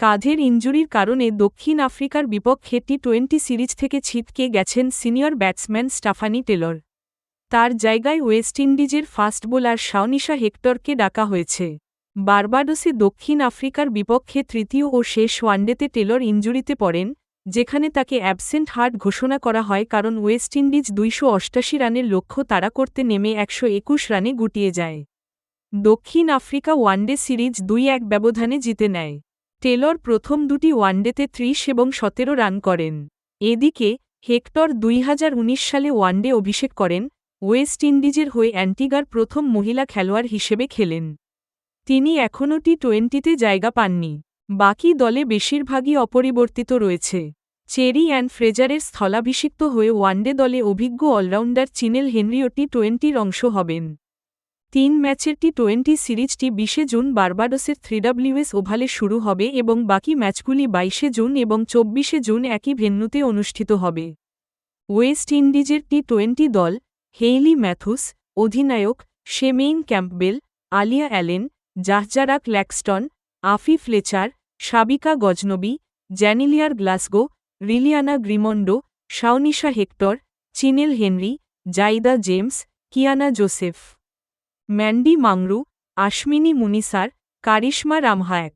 কাঁধের ইনজুরির কারণে দক্ষিণ আফ্রিকার বিপক্ষে টি টোয়েন্টি সিরিজ থেকে ছিটকে গেছেন সিনিয়র ব্যাটসম্যান স্টাফানি টেলর। তার জায়গায় ওয়েস্ট ইন্ডিজের ফাস্ট বোলার শাওনিশা হেক্টরকে ডাকা হয়েছে। বার্বাডোসে দক্ষিণ আফ্রিকার বিপক্ষে তৃতীয় ও শেষ ওয়ানডেতে টেলর ইনজুরিতে পড়েন, যেখানে তাকে অ্যাবসেন্ট হার্ট ঘোষণা করা হয় কারণ ওয়েস্ট ইন্ডিজ দুইশো অষ্টাশি রানের লক্ষ্য তাড়া করতে নেমে একশো একুশ রানে গুটিয়ে যায়। দক্ষিণ আফ্রিকা ওয়ানডে সিরিজ দুই এক ব্যবধানে জিতে নেয়। টেলর প্রথম দুটি ওয়ানডেতে ত্রিশ এবং সতেরো রান করেন। এদিকে, হেক্টর দুই হাজার উনিশ সালে ওয়ানডে অভিষেক করেন, ওয়েস্ট ইন্ডিজের হয়ে অ্যান্টিগার প্রথম মহিলা খেলোয়াড় হিসেবে খেলেন। তিনি এখনও টি টোয়েন্টিতে জায়গা পাননি। বাকি দলে বেশিরভাগই অপরিবর্তিত রয়েছে। চেরি অ্যান্ড ফ্রেজারের স্থলাভিষিক্ত হয়ে ওয়ানডে দলে অভিজ্ঞ অলরাউন্ডার চিনেল হেনরিও টি টোয়েন্টির অংশ হবেন। তিন ম্যাচের টি টোয়েন্টি সিরিজটি বিশে জুন বার্বাডোসের থ্রিডাব্লিউএস ওভালে শুরু হবে এবং বাকি ম্যাচগুলি বাইশে জুন এবং চব্বিশে জুন একই ভেন্যুতে অনুষ্ঠিত হবে। ওয়েস্ট ইন্ডিজের টি টোয়েন্টি দল হেইলি ম্যাথুস, অধিনায়ক Shemaine Campbelle, Aaliyah Alleyne, Jahzara Claxton, Afy Fletcher, Sabika Gajnabi, জ্যানিলিয়ার Glasgow, Realeanna Grimmond, Shawnisha Hector, Chinelle Henry, Zaida James, Qiana Joseph. Mandy Mangru আশমিনী মুনিসার কারিশমা রামহায়ক